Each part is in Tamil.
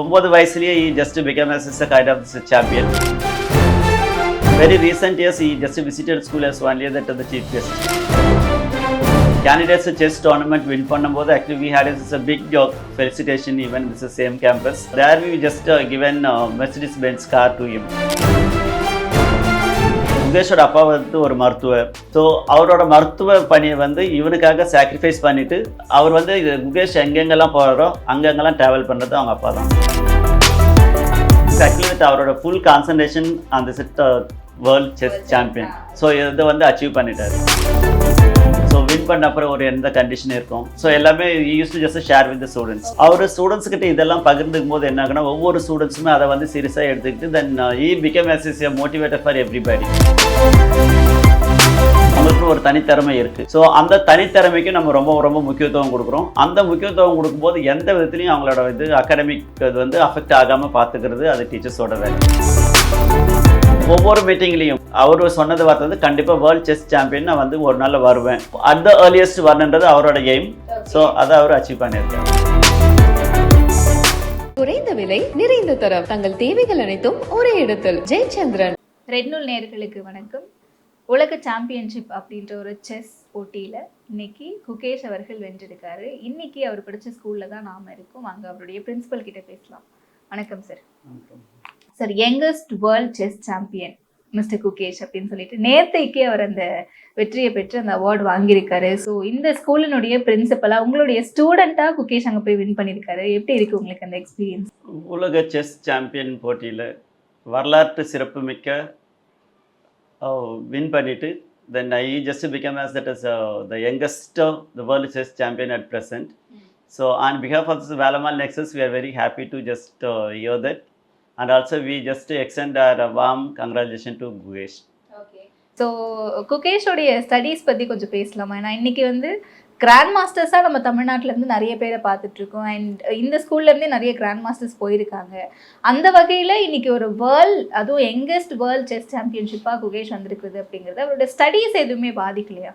ஒம்பது வயசுலேயே he just became as a kind of champion. Very recent years, he just visited school as one year that the chief guest. Candidates chess tournament win பண்ணும்போது actually we had a, a big uh, felicitation even with the same campus. There we just uh, given uh, Mercedes Benz car to him. முகேஷோட அப்பா வந்து ஒரு மருத்துவர். ஸோ அவரோட மருத்துவ பணியை வந்து இவனுக்காக சாக்ரிஃபைஸ் பண்ணிட்டு அவர் வந்து இது முகேஷ் எங்கெங்கெல்லாம் போகிறாரோ அங்கங்கெல்லாம் ட்ராவல் பண்ணுறது அவங்க அப்பா தான். ஆக்சுவலி வித் அவரோட ஃபுல் கான்சன்ட்ரேஷன் அந்த set world chess champion so இதை வந்து அச்சீவ் பண்ணிட்டாரு. வின் பண்ண அப்புறம் ஒரு எந்த கண்டிஷன் இருக்கும். ஸோ எல்லாமே use to just share with students our students கிட்ட இதெல்லாம் பகிர்ந்துக்கும் போது என்ன ஆகுனா ஒவ்வொரு ஸ்டூடெண்ட்ஸுமே அதை வந்து சீரியஸாக எடுத்துக்கிட்டு then he become as is a motivator for everybody அவங்களுக்கு ஒரு தனித்திறமை இருக்கு. ஸோ அந்த தனித்திறமைக்கு நம்ம ரொம்ப ரொம்ப முக்கியத்துவம் கொடுக்குறோம். அந்த முக்கியத்துவம் கொடுக்கும்போது எந்த விதத்துலையும் அவங்களோட இது அகாடமிக் இது வந்து அஃபெக்ட் ஆகாமல் பார்த்துக்கிறது அது டீச்சர்ஸோட வேலை. ஒவ்வொரு மீட்டிங்லேயும் அவர் சொன்னது வார்த்தை வந்து கண்டிப்பாக வேர்ல்ட் செஸ் சாம்பியன் நான் வந்து ஒரு நாள் வருவேன். அட் த ஏர்லியஸ்ட் வரணுன்றது அவரோட எய்ம் ஸோ அதை அவர் அச்சீவ் பண்ணியிருக்காரு. குறைந்த விலை நிறைந்த தரம். தங்கள் தேவைகள் அனைத்தும் ஒரே இடத்தில். ஜெயச்சந்திரன். ரெட் நூல் நேயர்களுக்கு வணக்கம். உலக சாம்பியன்ஷிப் அப்படின்ற ஒரு செஸ் போட்டியில் இன்னைக்கு குகேஷ் அவர்கள் வென்றிருக்காரு. இன்னைக்கு அவர் படிச்ச ஸ்கூலில் தான் நாம் இருக்கோம். அங்கே அவருடைய பிரின்சிபல் கிட்ட பேசலாம். வணக்கம் sir sir youngest world chess champion mister Gukesh அப்படின்னு சொல்லிட்டு நேர்த்தைக்கே அவர் அந்த வெற்றியை பெற்று அந்த அவார்டு வாங்கியிருக்காரு. ஸோ இந்த ஸ்கூலினுடைய பிரின்சிபலாக உங்களுடைய ஸ்டூடெண்ட்டாக குகேஷ் அங்கே போய் வின் பண்ணியிருக்காரு. எப்படி இருக்கு உங்களுக்கு அந்த எக்ஸ்பீரியன்ஸ் உலக செஸ் சாம்பியன் போட்டியில் வரலாற்று சிறப்புமிக்க வின் பண்ணிட்டு then I just become as that is the youngest the world chess champion at present so on behalf of Velammal Nexus we are very happy to just hear that And also we just extend our warm congratulations to Gukesh okay so குகேஷோடைய studies பற்றி கொஞ்சம் பேசலாமா? ஏன்னா இன்றைக்கி வந்து கிராண்ட் மாஸ்டர்ஸாக நம்ம தமிழ்நாட்டிலேருந்து நிறைய பேரை பார்த்துட்ருக்கோம் அண்ட் இந்த ஸ்கூல்ல இருந்தே நிறைய கிராண்ட் மாஸ்டர்ஸ் போயிருக்காங்க. அந்த வகையில் இன்னைக்கு ஒரு வேர்ல்ட் அதுவும் யங்கஸ்ட் வேர்ல்ட் செஸ் சாம்பியன்ஷிப்பாக குகேஷ் வந்திருக்குது அப்படிங்கிறது அவரோட ஸ்டடீஸ் எதுவுமே பாதிக்கலையா?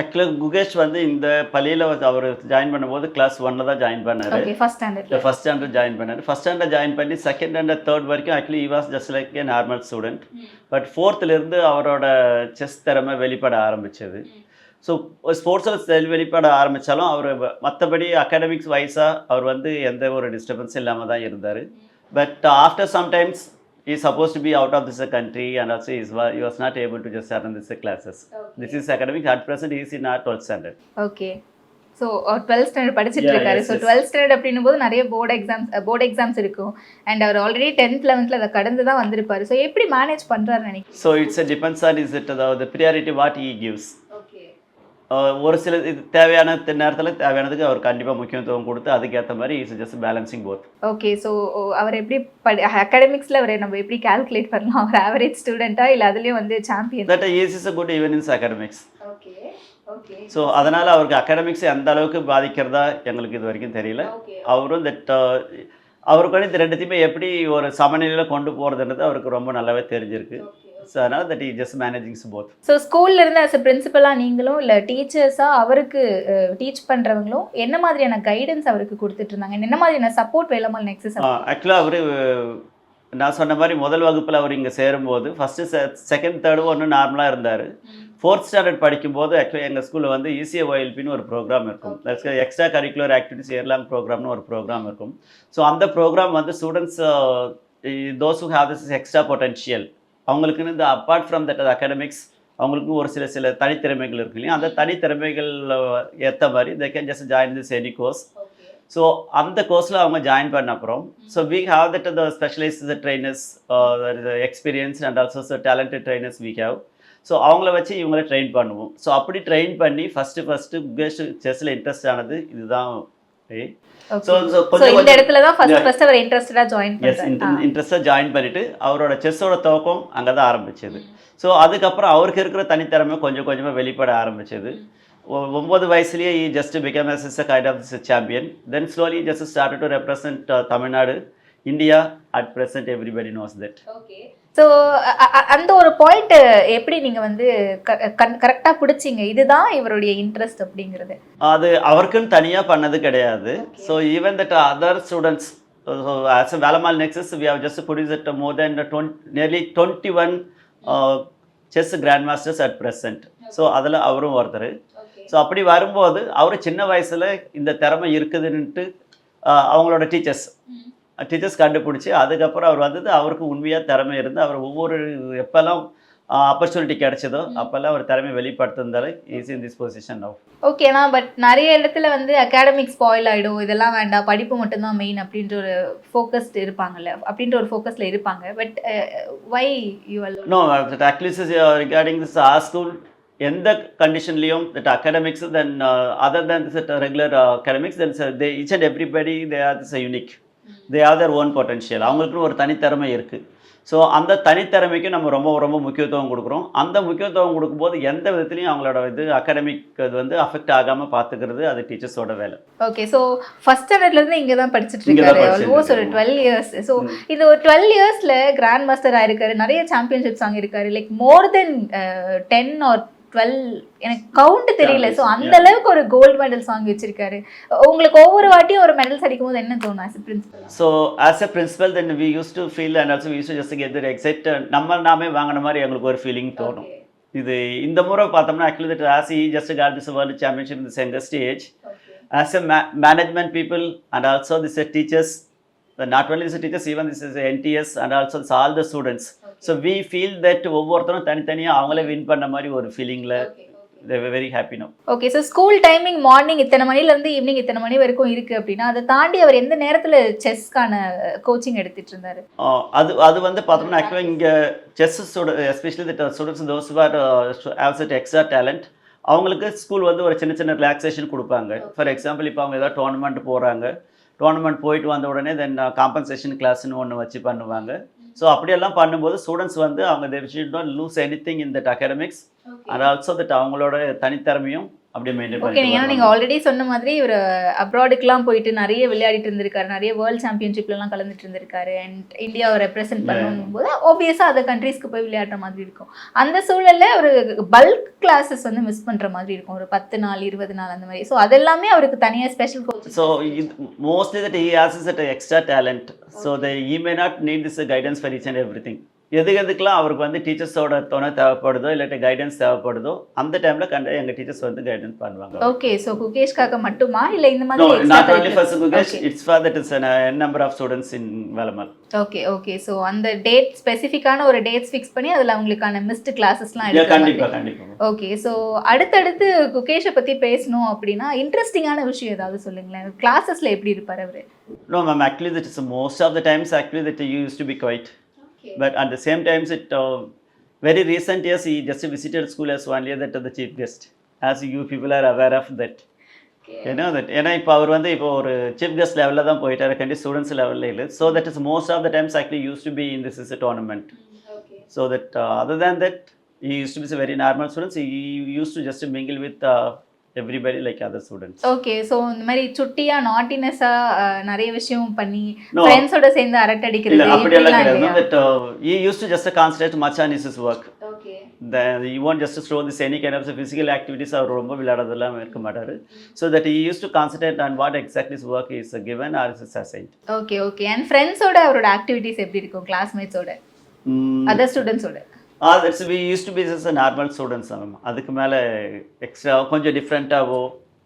ஆக்சுவலாக குகேஷ் வந்து இந்த பள்ளியில் அவர் ஜாயின் பண்ணும்போது கிளாஸ் ஒன்னில் தான் ஜாயின் பண்ணார். ஓகே ஃபர்ஸ்ட் ஸ்டாண்டர்ட்ல ஃபஸ்ட் ஸ்டாண்டர்ட் ஜாயின் பண்ணார். ஃபஸ்ட் ஸ்டாண்டர்ட் ஜாயின் பண்ணி செகண்ட் ஸ்டாண்டர்ட் தேர்ட் வரைக்கும் actually was just like a normal student but ஃபோர்த்துலேருந்து அவரோட செஸ் திறமை வெளிப்பட ஆரம்பிச்சது. ஸோ ஸ்போர்ட்ஸில் வெளிப்பட ஆரம்பித்தாலும் அவர் மற்றபடி அகாடமிக்ஸ் வைஸாக அவர் வந்து எந்த ஒரு டிஸ்டர்பன்ஸ் இல்லாமல் தான் இருந்தார். But after sometimes is supposed to be out of this country and also is, he was not able to just attend this classes. This is academic. At present, he is in our 12th standard. Okay so twelfth standard படிச்சுட்டு இருக்காரு ஸோ. டுவெல்த் ஸ்டாண்டர்ட் அப்படின்னும் போது நிறைய போர்டு எக்ஸாம்ஸ் போர்டு எக்ஸாம்ஸ் இருக்கும் அண்ட் அவர் ஆல்ரெடி டென்த் லெவன்த்தில் அதை கடந்து தான் வந்திருப்பாரு ஸோ எப்படி மேனேஜ் பண்ணுறாரு நினைக்கிறேன் So it's a depends on is it the, the priority what he gives. Okay Uh, ஒரு சில இது தேவையான நேரத்தில் தேவையானதுக்கு அவர் கண்டிப்பாக முக்கியத்துவம் கொடுத்து அதுக்கேற்ற மாதிரி is just balancing both okay so அவர் எப்படி படி அகாடமிக்ஸில் அவரை நம்ம எப்படி கால்குலேட் பண்ணலாம்? அவர் ஆவரேஜ் ஸ்டூடெண்ட்டா இல்லை அதுலேயும் வந்து champion that is is a good even in academics okay so அதனால் அவருக்கு அகாடமிக்ஸ் எந்த அளவுக்கு பாதிக்கிறதா எங்களுக்கு இது வரைக்கும் தெரியல. அவரும் தட் அவருக்கு வந்து இது ரெண்டுத்தையுமே எப்படி ஒரு சமநிலையில் கொண்டு போகிறதுன்றது அவருக்கு ரொம்ப நல்லாவே தெரிஞ்சிருக்கு. ஸோ அதனால் that is just managings both so ஸ்கூல்ல இருந்து அஸ் பிரின்சிபலாக நீங்களும் இல்லை டீச்சர்ஸாக அவருக்கு டீச் பண்ணுறவங்களும் என்ன மாதிரியான கைடன்ஸ் அவருக்கு கொடுத்துட்டு இருந்தாங்க? என்ன மாதிரியான சப்போர்ட் வேலமல் நெக்ஸஸ் ஆக்சுவலாக அவர் நான் சொன்ன மாதிரி முதல் வகுப்பில் அவர் இங்கே சேரும்போது ஃபஸ்ட்டு செகண்ட் தேர்டு ஒன்று நார்மலாக இருந்தார். ஃபோர்த் ஸ்டாண்டர்ட் படிக்கும்போது ஆக்சுவலி எங்கள் ஸ்கூலில் வந்து E இசிஏ ஒஎல்பின்னு ஒரு ப்ரோக்ராம் இருக்கும். எக்ஸ்ட்ரா கரிக்குலர் ஆக்டிவிட்டிஸ் இயர்லாங் ப்ரோக்ராம்னு ஒரு ப்ரோக்ராம் இருக்கும். ஸோ அந்த ப்ரோக்ராம் வந்து students those who have this extra potential அவங்களுக்குன்னு இந்த அப்பார்ட் ஃப்ரம் தட் அகாடமிக்ஸ் அவங்களுக்கும் ஒரு சில சில தனித்திறமைகள் இருக்கு இல்லையா? அந்த தனித்திறமைகள் ஏற்ற மாதிரி they can just join this any course so அந்த கோர்ஸில் அவங்க ஜாயின் பண்ண அப்புறம் so we have that the specialised trainers experience and also talented trainers we have so அவங்கள வச்சு இவங்களை ட்ரெயின் பண்ணுவோம். ஸோ அப்படி ட்ரெயின் பண்ணி ஃபஸ்ட்டு ஃபஸ்ட்டு குகேஷ் செஸ்ஸில் இன்ட்ரெஸ்ட் ஆனது இதுதான் இந்த கொஞ்சம் இடத்துல தான் ஃபர்ஸ்ட் Yeah. ஃபர்ஸ்ட் அவர் இன்ட்ரெஸ்டடாக ஜாயின் எஸ் பண்ணிவிட்டு அவரோட செஸ்ஸோட துவக்கம் அங்கே தான் ஆரம்பிச்சது ஸோ அதுக்கப்புறம் அவருக்கு இருக்கிற தனித்திறமை கொஞ்சம் கொஞ்சமாக வெளிப்பட ஆரம்பிச்சது. ஒ- ஒன்பது வயசுலேயே he just become as a kind of champion then just started to represent uh, Tamil Nadu India at present everybody knows that. Okay so அந்த ஒரு பாயிண்ட் எப்படி நீங்க வந்து கரெக்டாக பிடிச்சிங்க? இதுதான் இவருடைய இன்ட்ரெஸ்ட் அப்படிங்கிறது. அது அவருக்குன்னு தனியாக பண்ணது கிடையாது. So even that other students as a Valamal Nexus, we have just produced uh, more than uh, 20, nearly 21 uh, chess grandmasters at present. So அதில் அவரும் ஒருத்தர். ஸோ அப்படி வரும்போது அவர் சின்ன வயசில் இந்த திறமை இருக்குதுன்ட்டு அவங்களோட டீச்சர்ஸ் டீச்சர்ஸ் கண்டுபிடிச்சி அதுக்கப்புறம் அவர் வந்தது அவருக்கு உண்மையாக திறமை இருந்து அவர் ஒவ்வொரு எப்போல்லாம் ஆப்பர்ச்சுனிட்டி கிடைச்சதோ அப்போல்லாம் அவர் திறமை வெளிப்படுத்திருந்தாலே easy in this position no ஓகேனா பட் நிறைய இடத்துல வந்து அகாடமிக் ஸ்பாயில் ஆயிடும் இதெல்லாம் வேண்டாம் படிப்பு மட்டும்தான் மெயின் அப்படின்ற ஒரு ஃபோக்கஸ்ட் இருப்பாங்கல்ல அப்படின்ற ஒரு ஃபோக்கஸ்ல இருப்பாங்க. But why you all is uh, regarding this our school, எந்த கண்டிஷன்லையும் that academics then uh, other than this uh, regular uh, academics then uh, they each and everybody they have their own potential. அவங்களுக்குன்னு ஒரு தனித்திறமை இருக்குது ஸோ அந்த தனித்திறமைக்கு நம்ம ரொம்ப ரொம்ப முக்கியத்துவம் கொடுக்குறோம். அந்த முக்கியத்துவம் கொடுக்கும்போது எந்த விதத்துலையும் அவங்களோட இது அகாடமிக் இது வந்து அஃபெக்ட் ஆகாமல் பார்த்துக்கிறது அது டீச்சர்ஸோட வேலை. ஓகே ஸோ ஃபர்ஸ்ட் ஸ்டாண்டர்ட்ல இருந்து இங்கே தான் படிச்சுட்டு இருக்காரு. ஆல்மோஸ்ட் ஒரு. Twelve years so. இது ஒரு டுவெல் இயர்ஸ்ல கிராண்ட் மாஸ்டர் ஆயிருக்காரு. நிறைய சாம்பியன்ஷிப்ஸ் வாங்கியிருக்காரு. Like more than ten or twelve எனக்கு கவுண்ட் தெரியல. ஸோ அந்த அளவுக்கு ஒரு கோல்டு மெடல்ஸ் வாங்கி வச்சிருக்காரு. உங்களுக்கு ஒவ்வொரு வாட்டியும் ஒரு மெடல்ஸ் அடிக்கும் போது என்ன தோணும் as principal so as a principal then we use to feel and also use to just get that excite நம்ம நாமே வாங்கின மாதிரி எங்களுக்கு ஒரு ஃபீலிங் தோணும். இது இந்த முறை பார்த்தோம்னா actually that he just got this world championship in Sengar stage as a management people and also this a teachers not only this teachers even this is NTS and also all the students so we feel that ஒவ்வொருத்தரும் தனித்தனியாக அவங்களே வின் பண்ண மாதிரி ஒரு ஃபீலிங்கில் very happy no okay so school timing morning இத்தனை மணில இருந்து ஈவினிங் இத்தனை மணி வரைக்கும் இருக்கு அப்படின்னா அதை தாண்டி அவர் எந்த நேரத்துல செஸ்க்கான கோச்சிங் எடுத்துட்டு இருந்தாரு? அது அது வந்து பார்த்தோம்னா ஆக்சுவலாக இங்கே chess student especially the students those are haves it extra talent அவங்களுக்கு ஸ்கூல் வந்து ஒரு சின்ன சின்ன ரிலாக்ஸேஷன் கொடுப்பாங்க. ஃபார் எக்ஸாம்பிள் இப்போ அவங்க ஏதாவது டோர்னமெண்ட் போகிறாங்க டோர்னமெண்ட் போயிட்டு வந்த உடனே தென் காம்பன்சேஷன் கிளாஸ்னு ஒன்று வச்சு பண்ணுவாங்க. ஸோ அப்படியெல்லாம் பண்ணும்போது ஸ்டூடெண்ட்ஸ் வந்து அவங்க they not lose any thing in that academics and also that அவங்களோட தனித்திறமையும் அப்படியே மெயின்டைன் ஓகே ஏன்னா பண்ணி நீங்க ஆல்ரெடி சொன்ன மாதிரி இவர் அப்ராடுக்குலாம் போயிட்டு நிறைய விளையாடிட்டு இருந்திருக்காரு. நிறைய வேர்ல்ட் சாம்பியன்ஷிப்லலாம் கலந்துட்டு இருந்திருக்காரு. அண்ட் இந்தியாவை ரெப்ரசென்ட் பண்ணும் போது ஆப்வியஸா அந்த கண்ட்ரீஸ்க்கு போய் விளையாடுற மாதிரி இருக்கும். அந்த சூழல்ல ஒரு பல்க் கிளாஸஸ் வந்து மிஸ் பண்ற மாதிரி இருக்கும். ஒரு பத்து நாள் இருபது நாள் அந்த மாதிரி. ஸோ அதெல்லாமே அவருக்கு தனியா special coach it- mostly that he has is that extra talent. So that he may not need this guidance for each and everything. எது எதுக்கெல்லாம் அவருக்கு வந்து டீச்சர்ஸோட துணை தேவைப்படுதோ இல்லாட்டி கைடன்ஸ் தேவைப்படுதோ அந்த டைம்ல கண்ட எங்க டீச்சர்ஸ் வந்து கைடன்ஸ் பண்ணுவாங்க. ஓகே ஸோ குகேஷ்காக மட்டுமா? இல்ல இந்த மாதிரி for Sugesh, Okay. it's for that is a number of students in Valamal. Okay okay so அந்த டேட் ஸ்பெசிஃபிக்கான ஒரு டேட்ஸ் ஃபிக்ஸ் பண்ணி அதில் அவங்களுக்கான மிஸ்டு கிளாஸஸ்லாம் கண்டிப்பா ஓகே ஸோ அடுத்தடுத்து குகேஷை பற்றி பேசணும் அப்படின்னா இன்ட்ரெஸ்டிங்கான விஷயம் ஏதாவது சொல்லுங்களேன். கிளாஸஸில் எப்படி இருப்பார் அவர்? No, ma'am, actually that is most of the times actually that he used to be quiet. But at the same times it uh, very recent years he just visited school as one year that the chief guest. As you people are aware of that. ஏன்னா தட் ஏன்னா இப்போ அவர் வந்து இப்போ ஒரு சீஃப் கெஸ்ட் லெவலில் தான் போயிட்டாரு கண்டி ஸ்டூடெண்ட்ஸ் லெவலில் இல்லை so that is most of the times actually used to be in this is tournament so that other than that he used to be very normal students he used to just mingle with everybody like other students okay so இந்த மாதிரி சுட்டியா நாட்டினஸாக நிறைய விஷயம் பண்ணி. ஃப்ரெண்ட்ஸோட சேர்ந்து அரட்டை அடிக்கிறது அப்படியெல்லாம் இப்படிலாம் கிடையாது. That use to just concentrate much on is is work okay the you won't just throw this any kind of physical activities அவர் ரொம்ப விளையாடுறதெல்லாம் இருக்க மாட்டார். So that he used to concentrate on what exactly his work is given or is assigned. Okay okay and ஃப்ரெண்ட்ஸோட அவரோட ஆக்டிவிட்டீஸ் எப்படி இருக்கும்? கிளாஸ்மேட்ஸோட அதர் ஸ்டூடெண்ட்ஸோட that's we used to be just a normal students ma'am அதுக்கு மேலே எக்ஸ்ட்ரா கொஞ்சம் டிஃப்ரெண்ட்டாவோ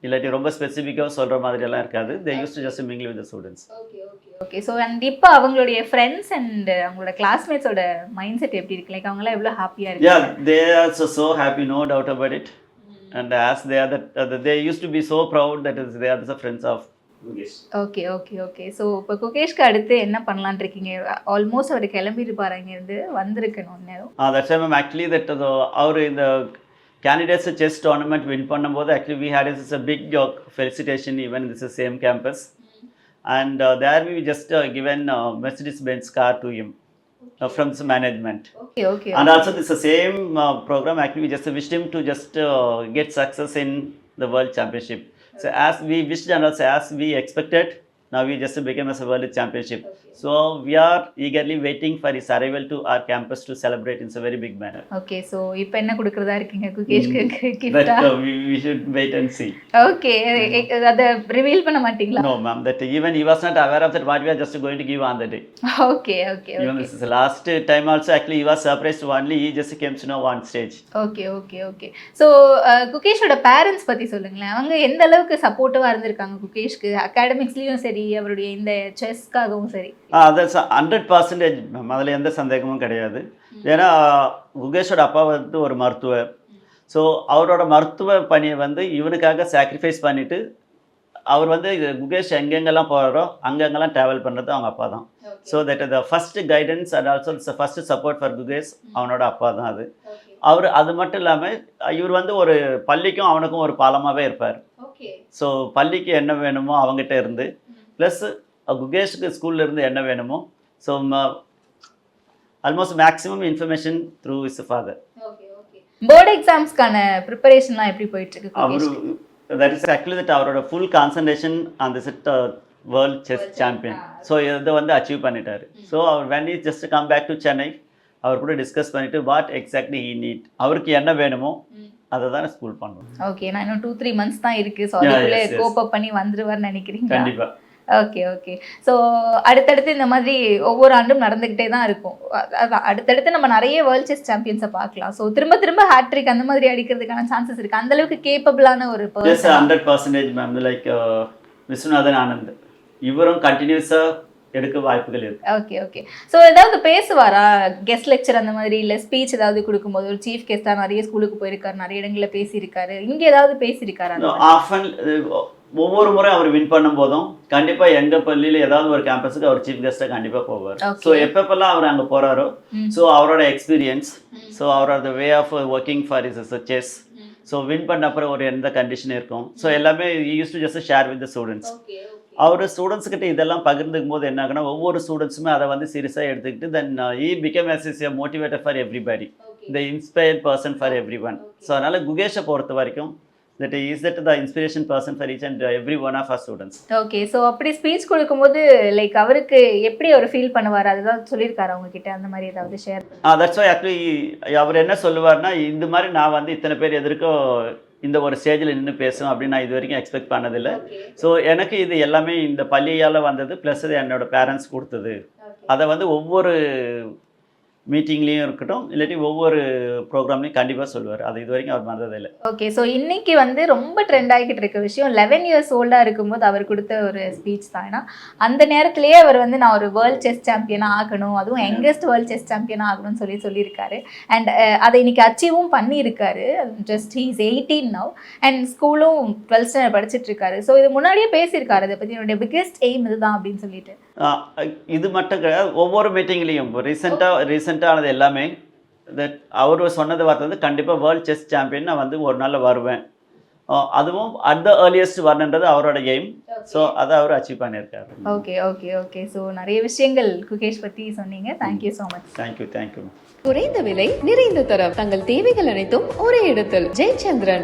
இல்லாட்டி ரொம்ப ஸ்பெசிஃபிக்காக சொல்கிற மாதிரியெல்லாம் இருக்காது. They use to just mingle with students okay okay okay so and இப்போ அவங்களுடைய ஃப்ரெண்ட்ஸ் அண்ட் அவங்களோட கிளாஸ்மேட்ஸோட மைண்ட் செட் எப்படி இருக்கு? லைக் அவங்களாம் எவ்வளோ ஹாப்பியாக இருக்கு so, so happy no doubt about it. And as they are that uh, they used to be so proud that is they are the friends of Mukesh. Okay okay okay so இப்போ குகேஷ்க்கு அடுத்து என்ன பண்ணலான்னு இருக்கீங்க ஆல்மோஸ்ட் அவர் கிளம்பியிருப்பாரு இங்கேருந்து வந்திருக்கணும் நேரம் Uh, actually, that the, our in the candidates chess tournament win பண்ணும்போது this a big uh, felicitation even in this same campus. And uh, there we just uh, given uh, Mercedes-Benz car to him uh, from this management. Okay okay And also this the same uh, program actually we just wished him to just uh, get success in the world championship. So as we wished and also as we expected, now he just became as a world championship so we are eagerly waiting for his arrival to our campus to celebrate in a very big manner okay so இப்போ என்ன கொடுக்குறதா இருக்கீங்க குகேஷ்க்கு but கிஃப்டா uh, we, we should wait and see okay அதை ரிவீல் பண்ண மாட்டீங்களா no ma'am that even he was not aware of that what we are just going to give on the day okay okay even this is the last time also actually he was surprised only he just came to know one stage okay okay okay so குகேஷோட parents பற்றி சொல்லுங்களேன் அவங்க எந்த அளவுக்கு சப்போர்ட்டிவாக இருந்திருக்காங்க குகேஷ்க்கு அகாடமிக்ஸ்லேயும் சரி அவருடைய இந்த செஸ்க்காகவும் சரி. அது ஹண்ட்ரட் பர்சன்டேஜ் அதில் எந்த சந்தேகமும் கிடையாது. ஏன்னா குகேஷோட அப்பா வந்து ஒரு மருத்துவர். ஸோ அவரோட மருத்துவ பணியை வந்து இவனுக்காக சாக்ரிஃபைஸ் பண்ணிட்டு அவர் வந்து குகேஷ் எங்கெங்கெல்லாம் போகிறாரோ அங்கங்கெல்லாம் ட்ராவல் பண்ணுறது அவங்க அப்பா தான். So that the first guidance and also first support for Gukesh அவனோட அப்பா தான் அது. அவர் அது மட்டும் இல்லாமல் இவர் வந்து ஒரு பள்ளிக்கும் அவனுக்கும் ஒரு பாலமாகவே இருப்பார். ஸோ பள்ளிக்கு என்ன வேணுமோ அவங்ககிட்ட இருந்து ப்ளஸ் குகேஷுக்கு ஸ்கூல்ல இருந்து என்ன வேணுமோ so almost maximum information through is father board எக்ஸாம்ஸ்க்கான ப்ரிப்பரேஷன்லாம் எப்படி போயிட்டு இருக்கு அவரு? தட் இஸ் ஆக்சுவலி தட் அவரோட ஃபுல் கான்சன்ட்ரேஷன் அந்த set world chess champion so இதை வந்து அச்சீவ் பண்ணிட்டாரு. So our when is just come back to Chennai அவர் கூட டிஸ்கஸ் பண்ணிட்டு வாட் எக்ஸாக்ட்லி ஹீ நீட் அவருக்கு என்ன வேணுமோ அதை தான் ஸ்கூல் பண்ணுவோம் ஓகே நான் இன்னும் டூ த்ரீ மந்த்ஸ் தான் இருக்கு. ஸோ அதுக்குள்ளே. கோப் பண்ணி வந்துருவார்னு நினைக்கிறீங்க கண்டிப்பாக ஓகே ஓகே ஸோ அடுத்தடுத்து இந்த மாதிரி ஒவ்வொரு ஆண்டும் நடந்துக்கிட்டே தான் இருக்கும். அதான் அடுத்தடுத்து நம்ம நிறைய வேர்ல்ட் செஸ் சாம்பியன்ஸை பார்க்கலாம். ஸோ திரும்ப திரும்ப ஹேட்ரிக் அந்த மாதிரி அடிக்கிறதுக்கான சான்சஸ் இருக்கு. அந்த அளவுக்கு கேப்பபிளான ஒரு hundred percentage ma'am like Viswanathan Anand. இவரும் கண்டினியூஸாக எடுக்க வாய்ப்புகள் இருக்கு. ஓகே ஓகே ஸோ ஏதாவது பேசுவாரா? கெஸ்ட் லெக்சர் அந்த மாதிரி இல்லை ஸ்பீச் ஏதாவது கொடுக்கும்போது ஒரு சீஃப் கெஸ்ட்டாக நிறைய ஸ்கூலுக்கு போயிருக்காரு நிறைய இடங்களில் பேசியிருக்காரு. இங்கே ஏதாவது பேசியிருக்காரு? ஆஃபன் ஒவ்வொரு முறை அவர் வின் பண்ணும்போதும் கண்டிப்பா எங்க பள்ளியில ஏதாவது ஒரு கேம்பஸுக்கு அவர் சீஃப் கெஸ்ட்டாக கண்டிப்பா போவார். ஸோ எப்பப்பெல்லாம் அவர் அங்க போறாரோ. ஸோ அவரோட எக்ஸ்பீரியன்ஸ் ஸோ அவரோட way of working for is chess so win பண்ண அப்புறம் ஒரு எந்த கண்டிஷன் இருக்கும். ஸோ எல்லாமே use to just share with the students our students கிட்ட இதெல்லாம் பகிர்ந்துக்கும் போது என்ன ஆகுனா ஒவ்வொரு ஸ்டூடெண்ட்ஸுமே அதை வந்து சீரியஸாக எடுத்துக்கிட்டு then he become as is a motivator for everybody the inspired person for everyone so அதனால் குகேஷை பொறுத்த வரைக்கும் that is that the inspiration person for each and everyone of our students okay so அப்படி ஸ்பீச் கொடுக்கும்போது லைக் அவருக்கு எப்படி அவர் ஃபீல் பண்ணுவார்? அதுதான் சொல்லியிருக்காரு அவங்க கிட்ட அந்த மாதிரி ஏதாவது ஷேர் தட்ஸ் வை ஆக்சுவலி அவர் என்ன சொல்லுவார்னா இந்த மாதிரி நான் வந்து இத்தனை பேர் எதிர்க்கோ இந்த ஒரு ஸ்டேஜில் நின்று பேசும் அப்படின்னு நான் இது வரைக்கும் எக்ஸ்பெக்ட் பண்ணதில்லை. ஸோ எனக்கு இது எல்லாமே இந்த பள்ளியால் வந்தது ப்ளஸ் இது என்னோட பேரண்ட்ஸ் கொடுத்தது. அதை வந்து ஒவ்வொரு மீட்டிங்லேயும் இருக்கட்டும் இல்லாட்டி ஒவ்வொரு ப்ரோக்ராம்லையும் கண்டிப்பாக சொல்லுவார். அது இது வரைக்கும் அவர் மறந்ததில்லை ஓகே ஸோ இன்னைக்கு வந்து ரொம்ப ட்ரெண்ட் ஆகிக்கிட்டு இருக்க விஷயம் லெவன் இயர்ஸ் ஓல்டாக இருக்கும்போது அவர் கொடுத்த ஒரு ஸ்பீச் தான். ஏன்னா அந்த நேரத்திலேயே அவர் வந்து நான் ஒரு வேர்ல்ட் செஸ் சாம்பியனாக ஆகணும். அதுவும் யங்கஸ்ட் வேர்ல்ட் செஸ் சாம்பியனாக ஆகணும்னு சொல்லி சொல்லியிருக்காரு. அண்ட் அதை இன்னைக்கு அச்சீவும் பண்ணியிருக்காரு. Just he's eighteen now and ஸ்கூலும் டுவெல்த் ஸ்டாண்டர்ட் படிச்சிட்டு இருக்காரு. ஸோ இது முன்னாடியே பேசியிருக்காரு. அதை பற்றி என்னுடைய பிக்கெஸ்ட் எய்ம் இதுதான் அப்படின்னு சொல்லிட்டு. இது மட்டும் கிடையாது. ஒவ்வொரு மீட்டிங்லேயும் ரீசெண்டாக ரீசெண்டானது எல்லாமே தட் அவர் சொன்னது வார்த்தை வந்து கண்டிப்பாக வேர்ல்ட் செஸ் சாம்பியன் நான் வந்து ஒரு நாள் வருவேன். அதுவும் அட் த ஏர்லியஸ்ட் வரணுன்றது அவரோட எய்ம். ஸோ அதை அவர் அச்சீவ் பண்ணியிருக்காரு. ஓகே ஓகே ஓகே ஸோ நிறைய விஷயங்கள் குகேஷ் பற்றி சொன்னீங்க. Thank you so much thank you thank you குறைந்த விலை நிறைந்த தரம். தங்கள் தேவைகள் அனைத்தும் ஒரே இடத்தில். ஜெயச்சந்திரன்.